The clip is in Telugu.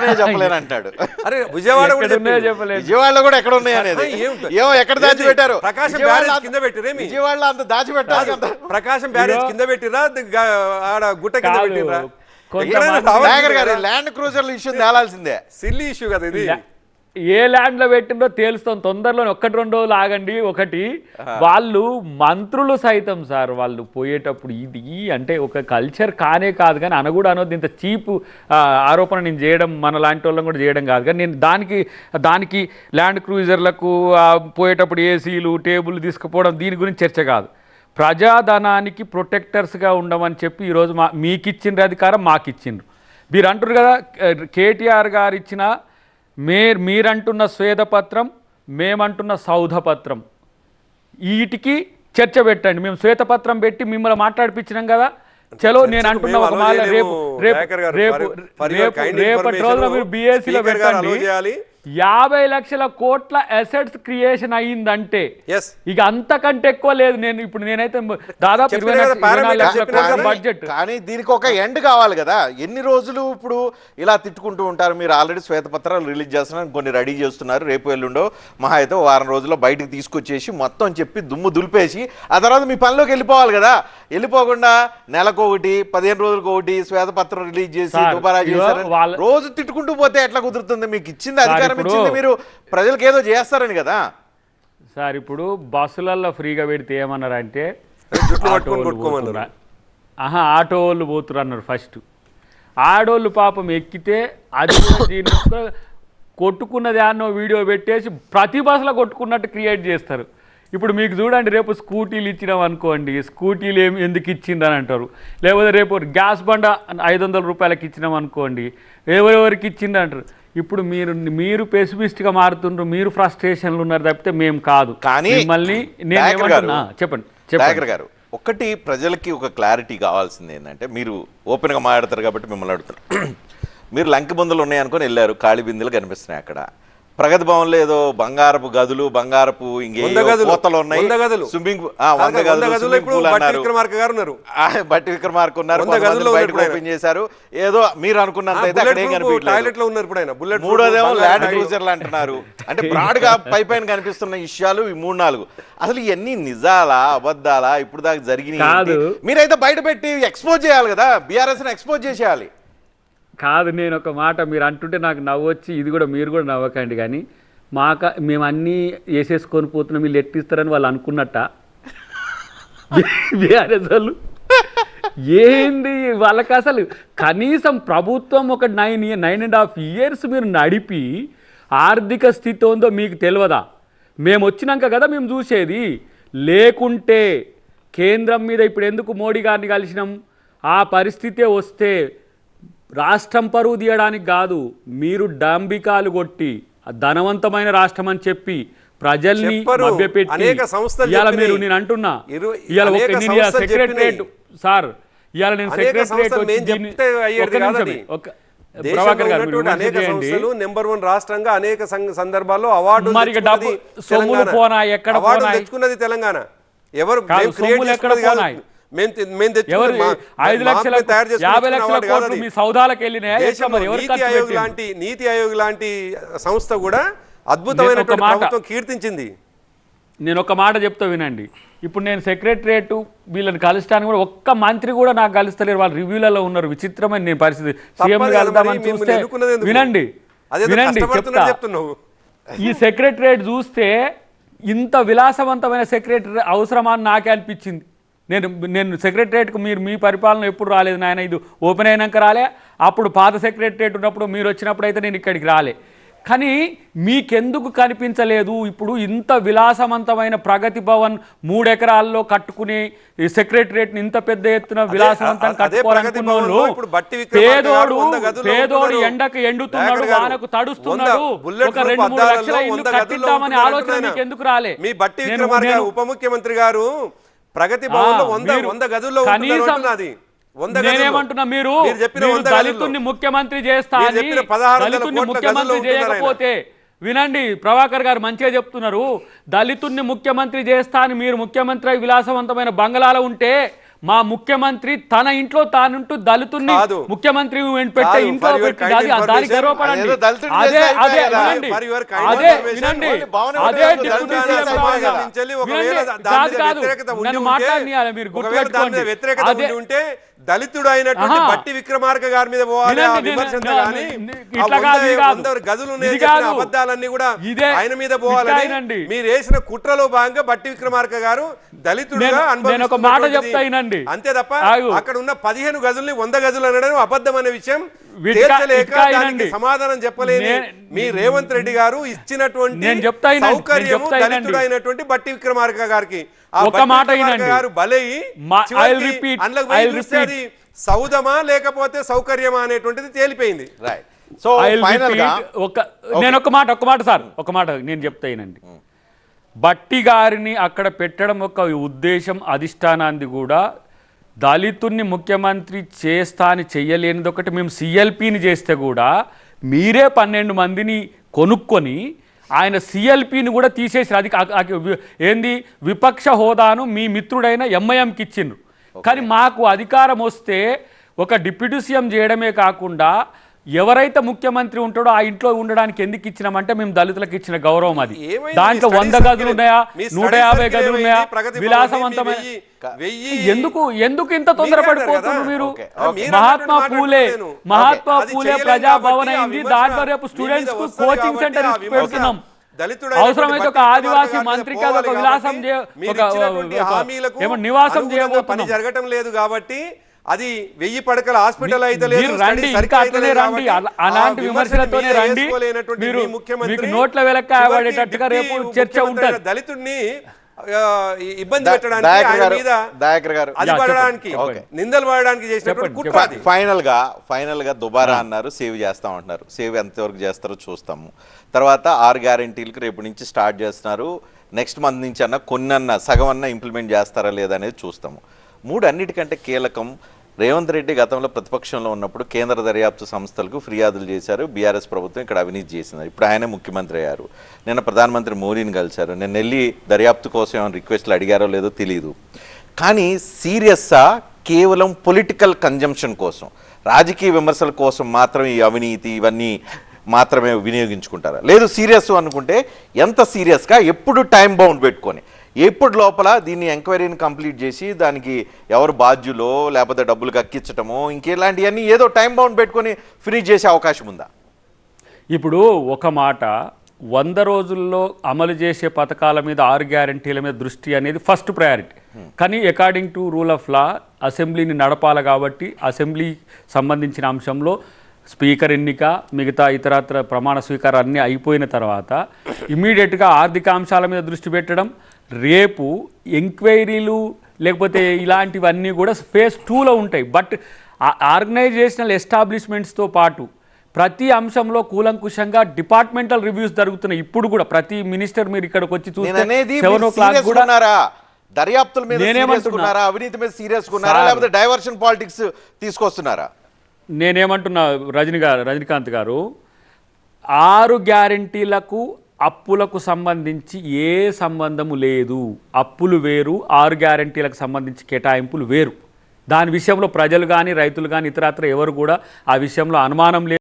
ఉన్నాయో చెప్పలేను అంటాడు. అరే విజయవాడ కూడా. చెప్పలేదు. విజయవాడలో కూడా ఎక్కడ ఉన్నాయి అనేది. ఏమో ఎక్కడ దాచిపెట్టారు? ప్రకాశం విజయవాడలో బ్యారేజ్ కింద పెట్టిరేమి? విజయవాడలో అంత దాచిపెట్టారు కాదు, ప్రకాశం బ్యారేజ్ కింద పెట్టిరా? ఆడ గుట్ట కింద. పెట్టిరా? ల్యాండ్ క్రూజర్ల ఇష్యూ తేలాల్సిందే. సిల్లీ ఇష్యూ కదా ఇది. ఏ ల్యాండ్లో పెట్టిందో తేలుస్తాం. తొందరలో ఒకటి రెండు రోజులు ఆగండి. ఒకటి వాళ్ళు మంత్రులు సైతం సార్ వాళ్ళు పోయేటప్పుడు ఇది అంటే ఒక కల్చర్ కానే కాదు కానీ అనకూడ అనొద్దు. ఇంత చీప్ ఆరోపణ నేను చేయడం మన లాంటి వాళ్ళని కూడా చేయడం కాదు. కానీ నేను దానికి దానికి ల్యాండ్ క్రూజర్లకు పోయేటప్పుడు ఏసీలు టేబుల్ తీసుకుపోవడం దీని గురించి చర్చ కాదు. ప్రజాధనానికి ప్రొటెక్టర్స్గా ఉండమని చెప్పి ఈరోజు మా మీకు ఇచ్చిండ్రు అధికారం మాకు ఇచ్చిండ్రు మీరు అంటారు కదా కేటీఆర్ గారు ఇచ్చిన మే మీరంటున్న శ్వేతపత్రం మేమంటున్న సౌధపత్రం వీటికి చర్చ పెట్టండి మేము శ్వేతపత్రం పెట్టి మిమ్మల్ని మాట్లాడిపించినాం కదా చలో నేను అంటున్నా ఒక రేపు రేపు. రేపు రేపు రేపటి రోజున మీరు బీఎస్సీలో గారు allow పెట్టండి. యాభై లక్షల కోట్ల అసెట్స్ క్రియేషన్ అయ్యిందంటే. Yes. ఇక అంతకంటే ఎక్కువ లేదు నేను ఇప్పుడు నేనైతే దాదాపు ఇరవై లక్షల కోట్ల. బడ్జెట్ కానీ దీనికి ఒక ఎండ్ కావాలి కదా. ఎన్ని రోజులు ఇప్పుడు ఇలా తిట్టుకుంటూ ఉంటారు? మీరు ఆల్రెడీ శ్వేతపత్రాలు రిలీజ్ చేస్తున్నారు కొన్ని రెడీ చేస్తున్నారు. రేపు ఎల్లుండో మహా అయితే వారం రోజుల్లో బయటికి తీసుకొచ్చేసి మొత్తం చెప్పి దుమ్ము దులిపేసి ఆ తర్వాత మీ పనిలోకి వెళ్ళిపోవాలి కదా. వెళ్ళిపోకుండా నెలకు ఒకటి పదిహేను రోజులకు ఒకటి శ్వేతపత్రం రిలీజ్ చేసి దుబారా వాళ్ళ- రోజు తిట్టుకుంటూ పోతే ఎట్లా కుదురుతుంది? మీకు ఇచ్చింది అధికారం ఇచ్చింది మీరు ప్రజలకు ఏదో చేస్తారని కదా? సార్ ఇప్పుడు బస్సులలో ఫ్రీగా పెడితే ఏమన్నారంటే. ఆహా ఆటో వాళ్ళు పోతురు అన్నారు ఫస్ట్. ఆడోళ్ళు పాపం ఎక్కితే అది కూడా కొట్టుకున్నది అన్నో వీడియో పెట్టేసి ప్రతి బస్సులో కొట్టుకున్నట్టు క్రియేట్ చేస్తారు. ఇప్పుడు మీకు చూడండి రేపు స్కూటీలు ఇచ్చినాం అనుకోండి స్కూటీలు ఏమి ఎందుకు ఇచ్చిందని అంటారు. లేకపోతే రేపు గ్యాస్ బండ ఐదు వందల రూపాయలకి ఇచ్చినాం అనుకోండి ఎవరెవరికి ఇచ్చింది అంటారు. ఇప్పుడు మీరు మీరు పెసిమిస్ట్గా మారుతుండ్రు మీరు ఫ్రస్ట్రేషన్లు ఉన్నారు తప్పితే మేము కాదు. కానీ మిమ్మల్ని నేను ఏమంటున్నా? చెప్పండి చెప్పండి. గారు ఒకటి ప్రజలకి ఒక క్లారిటీ కావాల్సింది ఏంటంటే మీరు ఓపెన్గా మాట్లాడతారు కాబట్టి మిమ్మల్ని అడుగుతారు. మీరు లంకి బొందులు ఉన్నాయనుకొని వెళ్ళారు ఖాళీ బిందెలు కనిపిస్తున్నాయి అక్కడ. ప్రగతి భవన్లో ఏదో బంగారపు గదులు బంగారపు వంద ఇంకేదో గదులు. కోతలు ఉన్నాయి. స్విమ్మింగ్ వంద వంద గదులు విక్రమార్క గారు ఉన్నారు. బట్టి విక్రమార్క ఉన్నారు. బయటకు ఓపెన్ చేశారు. ఏదో మీరు అనుకున్నంత అయితే అక్కడ ఏం కనిపించలేదు. టాయిలెట్లో ఉన్నారు ఇప్పుడు ఆయన. బుల్లెట్ మూడోదేమో ల్యాండ్ క్రూజర్లు అంటున్నారు. అంటే బ్రాడ్గా పై పైన కనిపిస్తున్న విషయాలు ఈ మూడు నాలుగు. అసలు ఇవన్నీ నిజాలా అబద్ధాలా? ఇప్పుడు దాకా జరిగినాయి? మీరైతే బయట పెట్టి ఎక్స్పోజ్ చేయాలి కదా. బీఆర్ఎస్ని ఎక్స్పోజ్ చేసేయాలి. కాదు నేను ఒక మాట మీరు అంటుంటే నాకు నవ్వొచ్చి ఇది కూడా మీరు కూడా నవ్వకండి కానీ మాక మేము అన్నీ వేసేసుకొని పోతున్నాం వీళ్ళు ఎట్టిస్తారని వాళ్ళు అనుకున్నట్ట. బీఆర్ఎస్ వాళ్ళు. ఏంది? వాళ్ళకి అసలు కనీసం ప్రభుత్వం ఒక nine year nine and half years మీరు నడిపి ఆర్థిక స్థితి ఉందో మీకు తెలియదా మేము వచ్చినాక కదా మేము చూసేది. లేకుంటే కేంద్రం మీద ఇప్పుడు ఎందుకు మోడీ గారిని కలిసినాం? ఆ పరిస్థితే వస్తే రాష్ట్రం పరువు తీయడానికి కాదు మీరు డాంబికాలు కొట్టి ధనవంతమైన రాష్ట్రం అని చెప్పి ప్రజల్ని. మభ్యపెట్టి అనేక సంస్థలు ఇవాళ మీరు. నేను అంటున్నా ఇవాళ సెక్రటరేట్. సార్ ఇవాళ నేను సెక్రటరేట్ నెంబర్ వన్ రాష్ట్రంగా అనేక సందర్భాల్లో అవార్డు? తెచ్చుకున్నది తెలంగాణ ఎవరు సొమ్ములు ఎక్కడ. పోనాయి? ఆయోగ్? లాంటి నీతి ఆయోగ్ లాంటి సంస్థ కూడా. ప్రభుత్వం కీర్తించింది. నేను ఒక మాట చెప్తా వినండి. ఇప్పుడు నేను సెక్రటరేట్ వీళ్ళని కలుస్తాను కూడా ఒక్క మంత్రి కూడా నాకు కలుస్తలేరు. వాళ్ళు రివ్యూలలో ఉన్నారు. విచిత్రమైన నేను పరిస్థితి. సీఎం కలుద్దామని చూస్తే? వినండి. వినండి చెప్తున్నావు. ఈ సెక్రటరేట్ చూస్తే ఇంత విలాసవంతమైన సెక్రటరీ అవసరమా అని నాకే అనిపించింది. నేను నేను సెక్రటరేట్కు మీరు మీ పరిపాలన ఎప్పుడు రాలేదు నాయన ఇది ఓపెన్ అయినాక రాలే అప్పుడు పాత సెక్రటరేట్ ఉన్నప్పుడు మీరు వచ్చినప్పుడు అయితే నేను ఇక్కడికి రాలే కానీ మీకెందుకు కనిపించలేదు ఇప్పుడు ఇంత విలాసవంతమైన ప్రగతి భవన్ మూడు ఎకరాల్లో కట్టుకుని ఈ సెక్రటరేట్ని ఇంత పెద్ద ఎత్తున ప్రగతి కట్టుకోవాలనుకున్న వాళ్ళు పేదోడు పేదోడు. ఎండకు ఎండుతున్నాడు వానకు తడుస్తున్నాడు ఒక రెండు మూడు లక్షల ఇల్లు కట్టిద్దామనే ఆలోచన. మీకు ఎందుకు రాలే మీ బట్టి ఉప ముఖ్యమంత్రి గారు ప్రగతి వంద మీరు వంద గదుల్లో కనీసం. నేనేమంటున్నా ముఖ్యమంత్రి చేస్తా మీరు అని చెప్పిన 1600 దళితుడిని కోట్ల ముఖ్యమంత్రి. చేయకపోతే వినండి ప్రభాకర్ గారు మంచిగా చెప్తున్నారు దళితుడిని ముఖ్యమంత్రి చేస్తా అని మీరు ముఖ్యమంత్రి విలాసవంతమైన బంగళాలో ఉంటే మా ముఖ్యమంత్రి తన ఇంట్లో తానుంటూ దళితుల్ని కాదు. ముఖ్యమంత్రి పెట్టే ఇంట్లో పెట్టి దాని- గర్వపడండి. అదే అదే. వినండి. అదే వినండి. అదే డిప్యూటీ సీఎం కాదు. ఉంటే, మాట్లాడియాలి మీరు గుర్తుపెట్టుకోండి. అదే దళితుడు అయినటువంటి. బట్టి విక్రమార్క గారి మీద పోవాలి గదులు. అబద్ధాలన్నీ కూడా ఆయన మీద పోవాలని. మీరు వేసిన కుట్రలో భాగంగా బట్టి విక్రమార్క గారు దళితుడుగా వినండి. అంతే తప్ప. అక్కడ ఉన్న పదిహేను గదుల్ని వంద గదులు అనడం అబద్ధం అనే విషయం వినండి. సమాధానం చెప్పలేని మీ రేవంత్ రెడ్డి గారు ఇచ్చినటువంటి నేను చెప్తా వినండి. నేను సౌకర్యము చెప్తా వినండి. దళితుడు అయినటువంటి బట్టి విక్రమార్క గారికి ఒక మాట. గారు బలయి అందులోకి సౌదమా లేకపోతే సౌకర్యమా అనేటువంటిది తేలిపోయింది రైట్ సో. ఒక నేను ఒక మాట ఒక మాట సార్ ఒక మాట నేను చెప్తాయినండి బట్టి గారిని అక్కడ పెట్టడం ఒక ఉద్దేశం అధిష్టానాన్ని కూడా దళితుణ్ణి ముఖ్యమంత్రి చేస్తా అని చెయ్యలేనిది ఒకటి మేము సిఎల్పిని చేస్తే కూడా మీరే పన్నెండు మందిని కొనుక్కొని ఆయన సిఎల్పిని కూడా తీసేసి అది ఏంది? విపక్ష హోదాను మీ మిత్రుడైన ఎంఐఎంకి ఇచ్చిండ్రు. కానీ మాకు అధికారం వస్తే ఒక డిప్యూటీ సీఎం చేయడమే కాకుండా ఎవరైతే ముఖ్యమంత్రి ఉంటాడో ఆ ఇంట్లో ఉండడానికి ఎందుకు ఇచ్చినామంటే మేము దళితులకు ఇచ్చిన గౌరవం అది? దాంట్లో వంద గదులు ఉన్నాయా నూట యాభై గదులు? ఉన్నాయా విలాసవంతమైన ఎందుకు ఎందుకు ఇంత తొందరపడిపోతున్నారు? మీరు. మహాత్మా పూలే మహాత్మా పూలే ప్రజాభవన్ అయింది దాంట్లో రేపు స్టూడెంట్స్కు కోచింగ్ సెంటర్ పెడుతున్నాం అవసరమైతే ఒక ఆదివాసీ విక్రమార్క మంత్రి గారు కాదు ఒక విలాసం నివాసం అనుగుణంగా పని చేయబోతున్నాం జరగటం లేదు కాబట్టి అది వెయ్యి పడకల హాస్పిటల్ అయితే లేదు రండి అలాంటి విమర్శలతోనే మీరే రండి. మీరు ముఖ్యమంత్రి నోట్ల వెలక్క రేపు చర్చ ఉంటుంది. దళితుడిని ఇబ్బంది పెట్టడానికి ఆయన మీద దయాకర్ గారు. అది పడడానికి. నిందలు పడడానికి ఫైనల్గా ఫైనల్గా దుబారా అన్నారు సేవ్ చేస్తాం అంటున్నారు సేవ్ ఎంతవరకు చేస్తారో చూస్తాము. తర్వాత ఆరు గ్యారంటీలకు రేపు నుంచి స్టార్ట్ చేస్తున్నారు. నెక్స్ట్ మంత్ నుంచి అన్న కొన్ని అన్న సగం అన్న ఇంప్లిమెంట్ చేస్తారా లేదా అనేది చూస్తాము. మూడు అన్నిటికంటే కీలకం రేవంత్ రెడ్డి గతంలో ప్రతిపక్షంలో ఉన్నప్పుడు కేంద్ర దర్యాప్తు సంస్థలకు ఫిర్యాదులు చేశారు. బీఆర్ఎస్ ప్రభుత్వం ఇక్కడ అవినీతి చేసింది. ఇప్పుడు ఆయనే ముఖ్యమంత్రి అయ్యారు. నిన్న ప్రధానమంత్రి మోడీని కలిశారు. నేను వెళ్ళి దర్యాప్తు కోసం ఏమైనా రిక్వెస్ట్లు అడిగారో లేదో తెలియదు కానీ సీరియస్సా? కేవలం పొలిటికల్ కన్జంప్షన్ కోసం. రాజకీయ విమర్శల కోసం మాత్రం ఈ అవినీతి ఇవన్నీ మాత్రమే వినియోగించుకుంటారా? లేదు సీరియస్ అనుకుంటే ఎంత సీరియస్గా? ఎప్పుడు టైం బౌండ్ పెట్టుకొని. ఎప్పుడు లోపల దీన్ని ఎంక్వైరీని కంప్లీట్ చేసి దానికి ఎవరు బాధ్యులో లేకపోతే డబ్బులు కక్కించటమో ఇంకేలాంటివన్నీ ఏదో టైం బౌండ్ పెట్టుకొని ఫినిష్ చేసే అవకాశం ఉందా? ఇప్పుడు ఒక మాట వంద రోజుల్లో అమలు చేసే పథకాల మీద ఆరు గ్యారంటీల మీద దృష్టి అనేది ఫస్ట్ ప్రయారిటీ. కానీ according to rule of law అసెంబ్లీని నడపాలి కాబట్టి అసెంబ్లీ సంబంధించిన అంశంలో స్పీకర్ ఎన్నిక మిగతా ఇతరత్ర ప్రమాణ స్వీకారం అన్నీ అయిపోయిన తర్వాత ఇమీడియట్గా ఆర్థిక అంశాల మీద దృష్టి పెట్టడం రేపు ఎంక్వైరీలు లేకపోతే ఇలాంటివన్నీ కూడా ఫేజ్ టూలో ఉంటాయి. బట్ ఆర్గనైజేషనల్ ఎస్టాబ్లిష్మెంట్స్తో పాటు ప్రతి అంశంలో కూలంకుషంగా డిపార్ట్మెంటల్ రివ్యూస్ జరుగుతున్నాయి. ఇప్పుడు కూడా ప్రతి మినిస్టర్ మీరు ఇక్కడికి వచ్చి చూస్తే కూడా దర్యాప్తుల మీద అవినీతి మీద సీరియస్. లేకపోతే డైవర్షన్ పాలిటిక్స్ తీసుకొస్తున్నారా? నేనేమంటున్నా రజని గారు రజనీకాంత్ గారు ఆరు గ్యారంటీలకు అప్పులకు సంబంధించి ఏ సంబంధము లేదు. అప్పులు వేరు ఆరు గ్యారంటీలకు సంబంధించి కేటాయింపులు వేరు. దాని విషయంలో ప్రజలు కానీ రైతులు కానీ ఇతరత్ర ఎవరు కూడా ఆ విషయంలో అనుమానం లేదు.